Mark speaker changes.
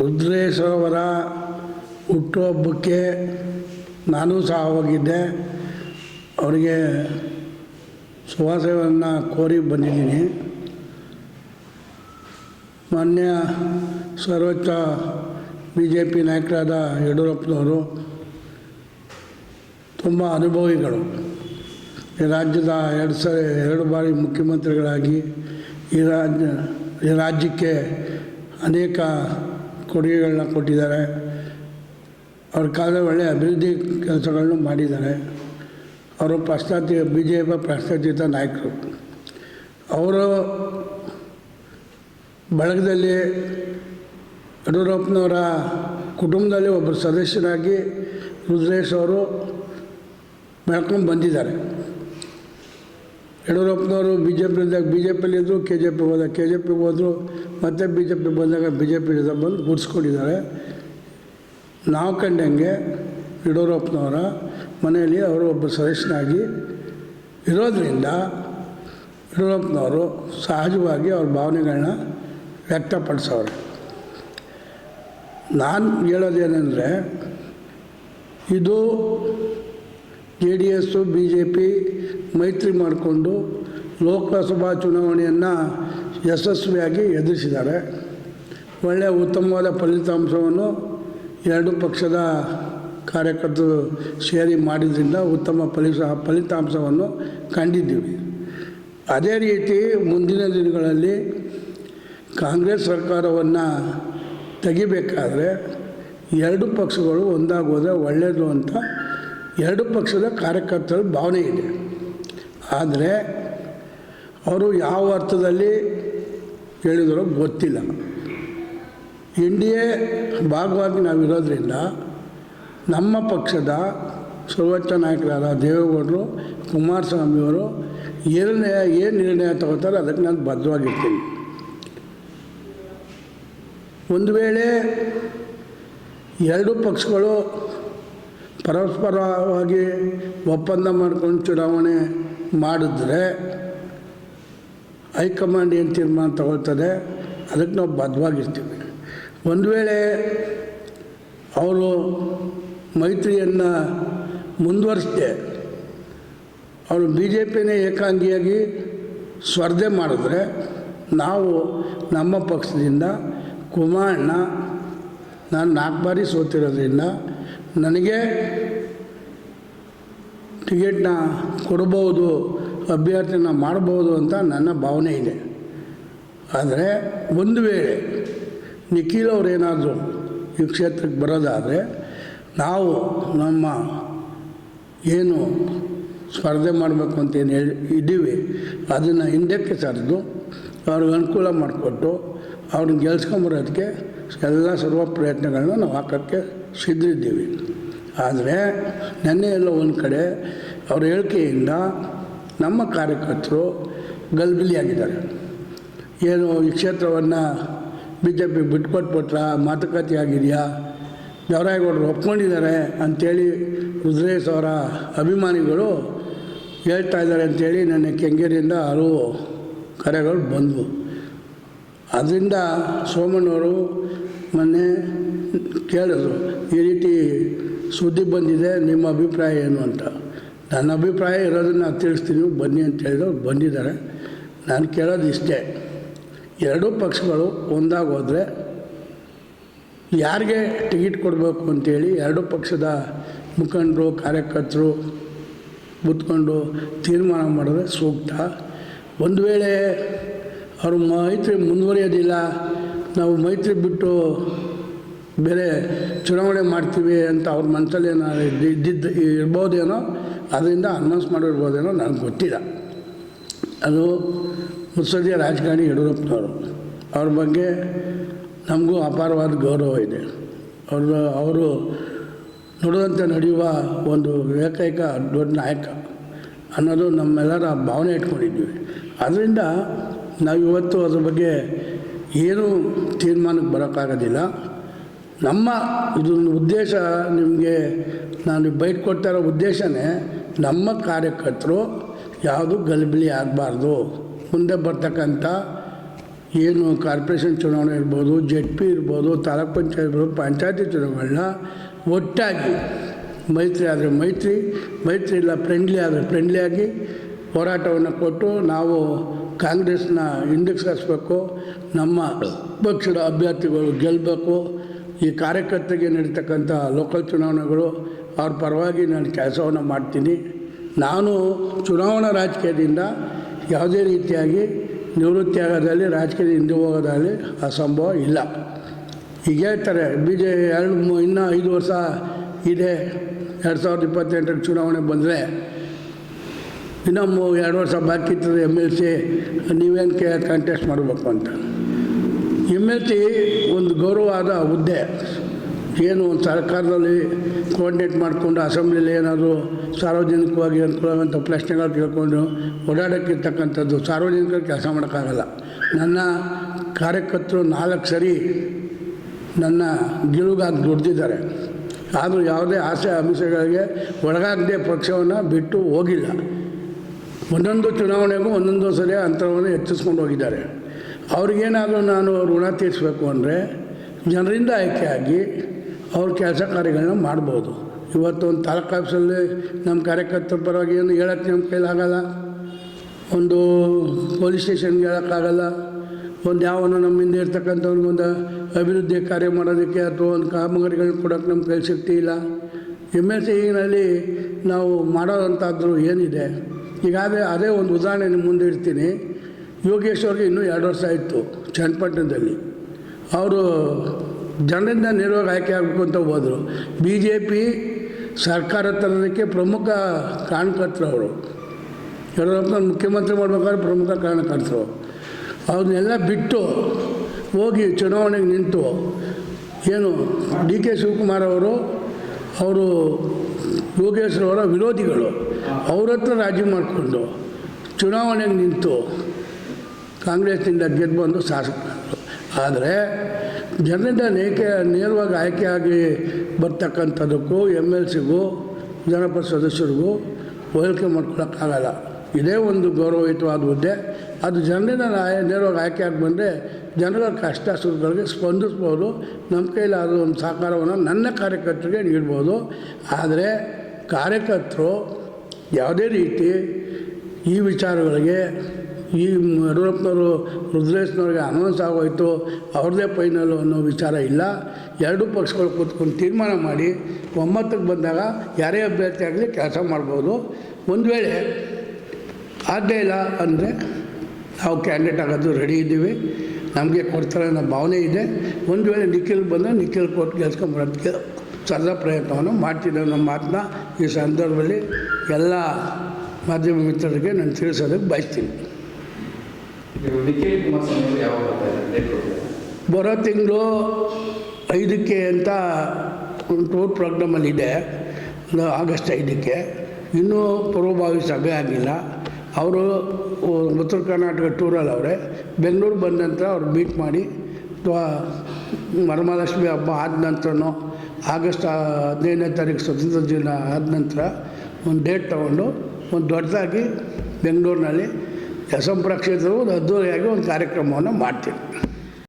Speaker 1: ರುದ್ರೇಶ್ ಅವರ ಹುಟ್ಟುಹಬ್ಬಕ್ಕೆ ನಾನು ಸಹ ಹೋಗಿದ್ದೆ. ಅವರಿಗೆ ಶುಭಾಶಯವನ್ನು ಕೋರಿ ಬಂದಿದ್ದೀನಿ. ಮಾನ್ಯ ಸರ್ವೋಚ್ಚ ಬಿ ಜೆ ಪಿ ನಾಯಕರಾದ ಯಡಿಯೂರಪ್ಪನವರು ತುಂಬ ಅನುಭವಿಗಳು. ಈ ರಾಜ್ಯದ ಎರಡು ಸ, ಎರಡು ಬಾರಿ ಮುಖ್ಯಮಂತ್ರಿಗಳಾಗಿ ಈ ರಾಜ್ಯ, ಈ ರಾಜ್ಯಕ್ಕೆ ಅನೇಕ ಕೊಡುಗೆಗಳನ್ನ ಕೊಟ್ಟಿದ್ದಾರೆ. ಅವ್ರ ಕಾಲದ ಒಳ್ಳೆಯ ಅಭಿವೃದ್ಧಿ ಕೆಲಸಗಳನ್ನು ಮಾಡಿದ್ದಾರೆ. ಅವರು ಪಾಶ್ಚಾತ್ಯ ಬಿ ಜೆ ಪಿ ಪಾಶ್ಚಾತ್ಯತ ನಾಯಕರು. ಅವರು ಬಳಗದಲ್ಲಿ ಯಡಿಯೂರಪ್ಪನವರ ಕುಟುಂಬದಲ್ಲಿ ಒಬ್ಬರು ಸದಸ್ಯರಾಗಿ ರುದ್ರೇಶ್ ಅವರು ಬೆಳ್ಕೊಂಡು ಬಂದಿದ್ದಾರೆ. ಯಡಿಯೂರಪ್ಪನವರು ಬಿ ಜೆ ಪಿದಾಗ ಬಿ ಜೆ ಪಿಲಿದ್ದರು ಕೆ ಜೆ ಪಿ ಹೋದಾಗ ಕೆ ಜೆ ಪಿಗೆ ಹೋದರು ಮತ್ತೆ ಬಿ ಜೆ ಪಿ ಬಂದಾಗ ಬಿ ಜೆ ಪಿ ಬಂದು ಗುಡ್ಸ್ಕೊಂಡಿದ್ದಾರೆ ನಾವು ಕಂಡಂಗೆ ಯಡಿಯೂರಪ್ಪನವರ ಮನೆಯಲ್ಲಿ ಅವರು ಒಬ್ಬ ಸದಸ್ಯನಾಗಿ ಇರೋದರಿಂದ ಯಡಿಯೂರಪ್ಪನವರು ಸಹಜವಾಗಿ ಅವ್ರ ಭಾವನೆಗಳನ್ನ ವ್ಯಕ್ತಪಡಿಸೋರು ನಾನು ಹೇಳೋದೇನೆಂದರೆ, ಇದು J D S B J P ಮೈತ್ರಿ ಮಾಡಿಕೊಂಡು ಲೋಕಸಭಾ ಚುನಾವಣೆಯನ್ನು ಯಶಸ್ವಿಯಾಗಿ ಎದುರಿಸಿದ್ದಾರೆ. ಒಳ್ಳೆಯ ಉತ್ತಮವಾದ ಫಲಿತಾಂಶವನ್ನು ಎರಡು ಪಕ್ಷದ ಕಾರ್ಯಕರ್ತರು ಸೇರಿ ಮಾಡಿದ್ರಿಂದ ಉತ್ತಮ ಫಲಿತ ಫಲಿತಾಂಶವನ್ನು ಕಂಡಿದ್ದೀವಿ. ಅದೇ ರೀತಿ ಮುಂದಿನ ದಿನಗಳಲ್ಲಿ ಕಾಂಗ್ರೆಸ್ ಸರ್ಕಾರವನ್ನು ತೆಗಿಬೇಕಾದರೆ ಎರಡು ಪಕ್ಷಗಳು ಒಂದಾಗೋದ್ರೆ ಒಳ್ಳೆಯದು ಅಂತ ಎರಡು ಪಕ್ಷದ ಕಾರ್ಯಕರ್ತರ ಭಾವನೆ ಇದೆ. ಆದರೆ ಅವರು ಯಾವ ಅರ್ಥದಲ್ಲಿ ಹೇಳಿದರೋ ಗೊತ್ತಿಲ್ಲ. ಎನ್ ಡಿ ಎ ಭಾಗವಾಗಿ ನಾವಿರೋದ್ರಿಂದ ನಮ್ಮ ಪಕ್ಷದ ಸರ್ವೋಚ್ಚ ನಾಯಕರಾದ ದೇವೇಗೌಡರು ಕುಮಾರಸ್ವಾಮಿಯವರು ಏನೇ ಏನು ನಿರ್ಣಯ ತಗೋತಾರೆ ಅದಕ್ಕೆ ನಾನು ಬದ್ಧವಾಗಿರ್ತೀನಿ. ಒಂದು ವೇಳೆ ಎರಡು ಪಕ್ಷಗಳು ಪರಸ್ಪರವಾಗಿ ಒಪ್ಪಂದ ಮಾಡ್ಕೊಂಡು ಚುನಾವಣೆ ಮಾಡಿದ್ರೆ ಹೈಕಮಾಂಡ್ ಏನು ತೀರ್ಮಾನ ತಗೊಳ್ತದೆ? ಅದಕ್ಕೆ ನಾವು ಬದ್ಧವಾಗಿರ್ತೀವಿ. ಒಂದು ವೇಳೆ ಅವರು ಮೈತ್ರಿಯನ್ನು ಮುಂದುವರಿಸದೆ ಅವರು ಬಿ ಜೆ ಪಿನೇ ಏಕಾಂಗಿಯಾಗಿ ಸ್ಪರ್ಧೆ ಮಾಡಿದ್ರೆ, ನಾವು ನಮ್ಮ ಪಕ್ಷದಿಂದ ಕುಮಾರಣ್ಣ ನಾನು ನಾಲ್ಕು ಬಾರಿ ಸೋತಿರೋದ್ರಿಂದ ನನಗೆ ಟಿಕೆಟ್ನ ಕೊಡ್ಬೋದು ಅಭ್ಯರ್ಥಿನ ಮಾಡ್ಬೋದು ಅಂತ ನನ್ನ ಭಾವನೆ ಇದೆ. ಆದರೆ ಒಂದು ವೇಳೆ ನಿಖಿಲ್ ಅವರೇನಾದರೂ ಈ ಕ್ಷೇತ್ರಕ್ಕೆ ಬರೋದಾದರೆ ನಾವು ನಮ್ಮ ಏನು ಸ್ಪರ್ಧೆ ಮಾಡಬೇಕು ಅಂತ ಏನು ಹೇಳಿ ಇದ್ದೀವಿ, ಅದನ್ನು ಹಿಂದಕ್ಕೆ ಸರಿದು ಅವ್ರಿಗೆ ಅನುಕೂಲ ಮಾಡಿಕೊಟ್ಟು ಅವ್ರನ್ನ ಗೆಲ್ಸ್ಕೊಂಬರೋದಕ್ಕೆ ಎಲ್ಲ ಸರ್ವ ಪ್ರಯತ್ನಗಳನ್ನ ನಾವು ಹಾಕೋಕ್ಕೆ ಸಿದ್ಧಿದ್ದೀವಿ ಆದರೆ ನೆನ್ನೆ ಎಲ್ಲೋ ಒಂದು ಕಡೆ ಅವ್ರ ಹೇಳಿಕೆಯಿಂದ ನಮ್ಮ ಕಾರ್ಯಕರ್ತರು ಗಲ್ಬಿಲಿಯಾಗಿದ್ದಾರೆ. ಏನು ಈ ಕ್ಷೇತ್ರವನ್ನು ಬಿ ಜೆ ಪಿ ಬಿಟ್ಕೊಟ್ಬಿಟ್ರಾ ಮಾತುಕತೆ ಆಗಿದೆಯಾ ದೇವರಾಯಗೌಡರು ಒಪ್ಕೊಂಡಿದ್ದಾರೆ ಅಂಥೇಳಿ ರುದ್ರೇಶ್ ಅವರ ಅಭಿಮಾನಿಗಳು ಹೇಳ್ತಾ ಇದ್ದಾರೆ ಅಂಥೇಳಿ ನನ್ನ ಕೆಂಗೇರಿಯಿಂದ ಹಲವು ಕರೆಗಳು ಬಂದವು. ಅದರಿಂದ ಸೋಮಣ್ಣವರು ಮೊನ್ನೆ ಕೇಳಿದ್ರು, ಈ ರೀತಿ ಸುದ್ದಿ ಬಂದಿದೆ, ನಿಮ್ಮ ಅಭಿಪ್ರಾಯ ಏನು ಅಂತ. ನನ್ನ ಅಭಿಪ್ರಾಯ ಇರೋದನ್ನು ತಿಳಿಸ್ತೀನಿ. ಬನ್ನಿ ಅಂತ ಹೇಳಿದ್ರು. ಬಂದಿದ್ದಾರೆ. ನಾನು ಕೇಳೋದು ಇಷ್ಟೇ. ಎರಡೂ ಪಕ್ಷಗಳು ಒಂದಾಗೋದ್ರೆ ಯಾರಿಗೆ ಟಿಕೆಟ್ ಕೊಡಬೇಕು ಅಂತೇಳಿ ಎರಡೂ ಪಕ್ಷದ ಮುಖಂಡರು, ಕಾರ್ಯಕರ್ತರು ಕೂತ್ಕೊಂಡು ತೀರ್ಮಾನ ಮಾಡಿದ್ರೆ ಸೂಕ್ತ. ಒಂದು ವೇಳೆ ಅವರು ಮೈತ್ರಿ ಮುಂದುವರಿಯೋದಿಲ್ಲ, ನಾವು ಮೈತ್ರಿ ಬಿಟ್ಟು ಬೇರೆ ಚುನಾವಣೆ ಮಾಡ್ತೀವಿ ಅಂತ ಅವ್ರ ಮನಸ್ಸಲ್ಲಿ ಏನಾದ್ರು ಇದ್ದಿ- ಇದ್ದಿದ್ದು ಇರ್ಬೋದೇನೋ ಅದರಿಂದ ಅನೌನ್ಸ್ ಮಾಡಿರ್ಬೋದೇನೋ ನನಗೆ ಗೊತ್ತಿಲ್ಲ. ಅದು ಮುತ್ಸದ್ಯ ರಾಜಕಾರಣಿ ಯಡಿಯೂರಪ್ಪನವರು. ಅವ್ರ ಬಗ್ಗೆ ನಮಗೂ ಅಪಾರವಾದ ಗೌರವ ಇದೆ. ಅವರು ಅವರು ನುಡಿದಂತೆ ನಡೆಯುವ ಒಂದು ಏಕೈಕ ದೊಡ್ಡ ನಾಯಕ ಅನ್ನೋದು ನಮ್ಮೆಲ್ಲರ ಭಾವನೆ ಇಟ್ಕೊಂಡಿದ್ವಿ ಅದರಿಂದ ನಾವು ಇವತ್ತು ಅದ್ರ ಬಗ್ಗೆ ಏನೂ ತೀರ್ಮಾನಕ್ಕೆ ಬರೋಕ್ಕಾಗೋದಿಲ್ಲ. ನಮ್ಮ ಇದೊಂದು ಉದ್ದೇಶ ನಿಮಗೆ, ನಾನು ಬೈಟ್ ಕೊಡ್ತಾ ಇರೋ ಉದ್ದೇಶನೇ ನಮ್ಮ ಕಾರ್ಯಕರ್ತರು ಯಾವುದು ಗಲಿಬಿಲಿ ಆಗಬಾರ್ದು. ಮುಂದೆ ಬರ್ತಕ್ಕಂಥ ಏನು ಕಾರ್ಪೊರೇಷನ್ ಚುನಾವಣೆ ಇರ್ಬೋದು ಜೆಡ್ ಪಿ ಇರ್ಬೋದು, ತಾಲೂಕು ಪಂಚಾಯತ್ ಇರ್ಬೋದು, ಪಂಚಾಯತಿ ಚುನಾವಣೆಗಳನ್ನ ಒಟ್ಟಾಗಿ ಮೈತ್ರಿ ಆದರೆ ಮೈತ್ರಿ ಮೈತ್ರಿ ಇಲ್ಲ ಫ್ರೆಂಡ್ಲಿ ಆದರೆ ಫ್ರೆಂಡ್ಲಿಯಾಗಿ ಹೋರಾಟವನ್ನು ಕೊಟ್ಟು ನಾವು ಕಾಂಗ್ರೆಸ್ನ ಹಿಂದಕ್ಕೆ ಸರಿಸ್ಬೇಕು ನಮ್ಮ ಪಕ್ಷದ ಅಭ್ಯರ್ಥಿಗಳು ಗೆಲ್ಲಬೇಕು ಈ ಕಾರ್ಯಕರ್ತರಿಗೆ ನಡೀತಕ್ಕಂಥ ಲೋಕಲ್ ಚುನಾವಣೆಗಳು, ಅವ್ರ ಪರವಾಗಿ ನಾನು ಕೆಲಸವನ್ನು ಮಾಡ್ತೀನಿ. ನಾನು ಚುನಾವಣಾ ರಾಜಕೀಯದಿಂದ ಯಾವುದೇ ರೀತಿಯಾಗಿ ನಿವೃತ್ತಿ ಆಗೋದಲ್ಲಿ ರಾಜಕೀಯದ ಹಿಂದೆ ಹೋಗೋದಲ್ಲಿ ಅಸಂಭವ ಇಲ್ಲ. ಈಗ ಹೇಳ್ತಾರೆ ಬಿ ಜೆ ಎರಡು ಇನ್ನೂ ಐದು ವರ್ಷ ಇದೆ, ಎರಡು ಸಾವಿರದ ಇಪ್ಪತ್ತೆಂಟಕ್ಕೆ ಚುನಾವಣೆ ಬಂದರೆ. ಇನ್ನೂ ಎರಡು ವರ್ಷ ಬಾಕಿ ಇರ್ತದೆ ಎಂ ಎಲ್ ಸಿ ನೀವೇನಕ್ಕೆ ಕಂಟೆಸ್ಟ್ ಮಾಡಬೇಕು ಅಂತ. ಎಂ ಎಲ್ ಸಿ ಒಂದು ಗೌರವವಾದ ಹುದ್ದೆ. ಏನು ಒಂದು ಸರ್ಕಾರದಲ್ಲಿ ಕೋಆರ್ಡಿನೇಟ್ ಮಾಡಿಕೊಂಡು ಅಸೆಂಬ್ಲಿಲಿ ಏನಾದರೂ ಸಾರ್ವಜನಿಕವಾಗಿ ಅನುಕೂಲವಾದಂಥ ಪ್ರಶ್ನೆಗಳು ಕೇಳ್ಕೊಂಡು ಓಡಾಡೋಕ್ಕಿರ್ತಕ್ಕಂಥದ್ದು ಸಾರ್ವಜನಿಕರು ಕೆಲಸ ಮಾಡೋಕ್ಕಾಗಲ್ಲ. ನನ್ನ ಕಾರ್ಯಕರ್ತರು ನಾಲ್ಕು ಸರಿ ನನ್ನ ಗೆಲುವಾಗಿ ದುಡ್ದಿದ್ದಾರೆ. ಆದರೂ ಯಾವುದೇ ಆಸೆ ಅಂಶಗಳಿಗೆ ಒಳಗಾಗದೆ ಪಕ್ಷವನ್ನು ಬಿಟ್ಟು ಹೋಗಿಲ್ಲ. ಒಂದೊಂದು ಚುನಾವಣೆಗೂ ಒಂದೊಂದು ಸರಿ ಅಂತರವನ್ನು ಹೆಚ್ಚಿಸ್ಕೊಂಡು ಹೋಗಿದ್ದಾರೆ. ಅವ್ರಿಗೇನಾದರೂ ನಾನು ಋಣ ತೀರಿಸಬೇಕು ಅಂದರೆ ಜನರಿಂದ ಆಯ್ಕೆಯಾಗಿ ಅವ್ರ ಕೆಲಸ ಕಾರ್ಯಗಳನ್ನ ಮಾಡ್ಬೋದು. ಇವತ್ತು ಒಂದು ತಾಲೂಕು ಆಫೀಸಲ್ಲಿ ನಮ್ಮ ಕಾರ್ಯಕರ್ತರ ಪರವಾಗಿ ಏನು ಹೇಳೋಕ್ಕೆ ನಮ್ಮ ಕೈಲಾಗಲ್ಲ ಒಂದು ಪೊಲೀಸ್ ಸ್ಟೇಷನ್ಗೆ ಹೇಳೋಕ್ಕಾಗಲ್ಲ ಒಂದು ಯಾವನೋ ನಮ್ಮಿಂದ ಇರ್ತಕ್ಕಂಥವ್ರಿಗೊಂದು ಅಭಿವೃದ್ಧಿ ಕಾರ್ಯ ಮಾಡೋದಕ್ಕೆ ಅಥವಾ ಒಂದು ಕಾಮಗಾರಿಗಳನ್ನ ಕೊಡೋಕ್ಕೆ ನಮ್ಮ ಕೈಲಿ ಶಕ್ತಿ ಇಲ್ಲ. ಎಂ ಎಸ್ ಸಿನಲ್ಲಿ ನಾವು ಮಾಡೋದಂತಾದರೂ ಏನಿದೆ. ಈಗಾಗಲೇ ಅದೇ ಒಂದು ಉದಾಹರಣೆ ನಿಮ್ಮ ಮುಂದೆ ಇಡ್ತೀನಿ ಯೋಗೇಶ್ ಅವ್ರಿಗೆ ಇನ್ನೂ ಎರಡು ವರ್ಷ ಆಯಿತು ಚನ್ನಪಟ್ಟಣದಲ್ಲಿ. ಅವರು ಜನರಿಂದ ನೇರವಾಗಿ ಆಯ್ಕೆ ಆಗಬೇಕು ಅಂತ ಹೋದರು. ಬಿ ಜೆ ಪಿ ಸರ್ಕಾರ ತರೋದಕ್ಕೆ ಪ್ರಮುಖ ಕಾರಣಕರ್ತರು ಅವರು. ಯಡಿಯೂರಪ್ಪನ ಮುಖ್ಯಮಂತ್ರಿ ಮಾಡ್ಬೇಕಾದ್ರೆ ಪ್ರಮುಖ ಕಾರಣಕರ್ತರು ಅವ್ರನ್ನೆಲ್ಲ ಬಿಟ್ಟು ಹೋಗಿ ಚುನಾವಣೆಗೆ ನಿಂತು ಏನು ಡಿ ಕೆ ಶಿವಕುಮಾರ್ ಅವರು ಅವರು ಯೋಗೇಶ್ವರವರ ವಿರೋಧಿಗಳು. ಅವ್ರ ಹತ್ರ ರಾಜಿ ಮಾಡಿಕೊಂಡು ಚುನಾವಣೆಗೆ ನಿಂತು ಕಾಂಗ್ರೆಸ್ನಿಂದ ಗೆದ್ದು ಬಂದು ಶಾಸಕರು ಆದರೆ ಜನರಿಂದ ನೇಕೆ ನೇರವಾಗಿ ಆಯ್ಕೆಯಾಗಿ ಬರ್ತಕ್ಕಂಥದ್ದಕ್ಕೂ ಎಂ ಎಲ್ ಸಿಗೂ ಜನಪದ ಸದಸ್ಯರಿಗೂ ಹೋಲಿಕೆ ಮಾಡ್ಕೊಳಕ್ಕಾಗಲ್ಲ. ಇದೇ ಒಂದು ಗೌರವಯುತವಾದ ಹುದ್ದೆ. ಅದು ಜನರಿಂದ ನೇರವಾಗಿ ಆಯ್ಕೆಯಾಗಿ ಬಂದರೆ ಜನರ ಕಷ್ಟ ಸುಖಗಳಿಗೆ ಸ್ಪಂದಿಸ್ಬೋದು. ನಮ್ಮ ಕೈಲಾದ ಒಂದು ಸಹಕಾರವನ್ನು ನನ್ನ ಕಾರ್ಯಕರ್ತರಿಗೆ ನೀಡ್ಬೋದು. ಆದರೆ ಕಾರ್ಯಕರ್ತರು ಯಾವುದೇ ರೀತಿ ಈ ವಿಚಾರಗಳಿಗೆ ಈ ಯಡಿಯೂರಪ್ಪನವರು, ರುದ್ರೇಶ್ನವ್ರಿಗೆ ಅನೌನ್ಸ್ ಆಗೋಯ್ತು. ಅವ್ರದ್ದೇ ಫೈನಲ್ ಅನ್ನೋ ವಿಚಾರ ಇಲ್ಲ. ಎರಡೂ ಪಕ್ಷಗಳು ಕೂತ್ಕೊಂಡು ತೀರ್ಮಾನ ಮಾಡಿ ಒಮ್ಮತಕ್ಕೆ ಬಂದಾಗ ಯಾರೇ ಅಭ್ಯರ್ಥಿ ಆಗಲಿ ಕೆಲಸ ಮಾಡ್ಬೋದು. ಒಂದು ವೇಳೆ ಆಗೇ ಇಲ್ಲ ಅಂದರೆ ನಾವು ಕ್ಯಾಂಡಿಡೇಟ್ ಆಗೋದು ರೆಡಿ ಇದ್ದೀವಿ. ನಮಗೆ ಕೊಡ್ತಾರೆ ಅನ್ನೋ ಭಾವನೆ ಇದೆ. ಒಂದು ವೇಳೆ ನಿಖಿಲ್ ಬಂದರೆ ನಿಖಿಲ್ ಕೊಟ್ಟು ಗೆಲ್ಸ್ಕೊಂಬರೋದಕ್ಕೆ ಸದಾ ಪ್ರಯತ್ನವನ್ನು ಮಾಡ್ತೀನಿ ಅನ್ನೋ ಮಾತನ್ನ ಈ ಸಂದರ್ಭದಲ್ಲಿ ಎಲ್ಲ ಮಾಧ್ಯಮ ಮಿತ್ರರಿಗೆ ನಾನು ತಿಳಿಸೋದಕ್ಕೆ ಬಯಸ್ತೀನಿ. ಬರೋ ತಿಂಗಳು ಐದಕ್ಕೆ ಅಂತ ಒಂದು ಟೂರ್ ಪ್ರೋಗ್ರಾಮಲ್ಲಿ ಇದೆ. ಆಗಸ್ಟ್ ಐದಕ್ಕೆ. ಇನ್ನೂ ಪೂರ್ವಭಾವಿ ಸಭೆ ಆಗಿಲ್ಲ. ಅವರು ಉತ್ತರ ಕರ್ನಾಟಕ ಟೂರಲ್ಲಿ ಅವರೇ. ಬೆಂಗಳೂರು ಬಂದ ನಂತರ ಅವ್ರು ಮೀಟ್ ಮಾಡಿ ಅಥವಾ ವರಮಹಾಲಕ್ಷ್ಮಿ ಹಬ್ಬ ಆದ ನಂತರನೋ, ಆಗಸ್ಟ್ ಹದಿನೈದನೇ ತಾರೀಕು ಸ್ವತಂತ್ರ ದಿನ ಆದ ನಂತರ ಒಂದು ಡೇಟ್ ತೊಗೊಂಡು, ಒಂದು ದೊಡ್ಡದಾಗಿ ಬೆಂಗಳೂರಿನಲ್ಲಿ ಒಂದು ಅದ್ದೂರಿಯಾಗಿ ಒಂದು ಕಾರ್ಯಕ್ರಮವನ್ನು ಮಾಡ್ತೀವಿ.